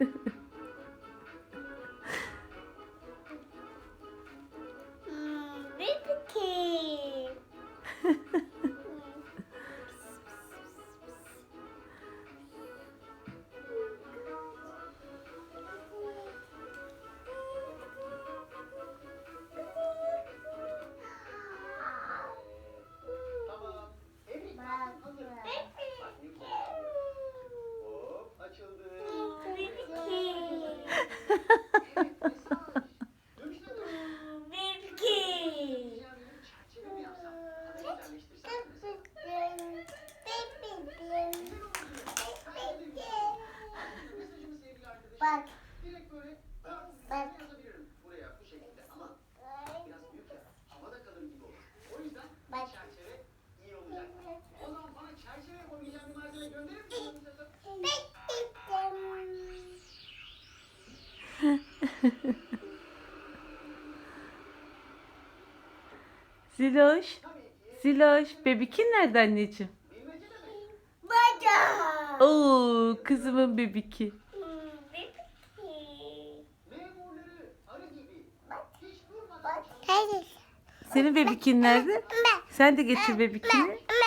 Mm, baby cake. Bak. Bak. buraya bu şekilde ama biraz büyük ya havada kalır gibi olur. O yüzden Bak. çerçeve iyi olacak. O zaman bana çerçeve yapabileceğim bir malzeme gönderir misin? Ziloş. Ziloş. Bebikin nerede anneciğim? Bacak. Oo kızımın bebiki. Senin bebikin nerede? Sen de getir bebikini.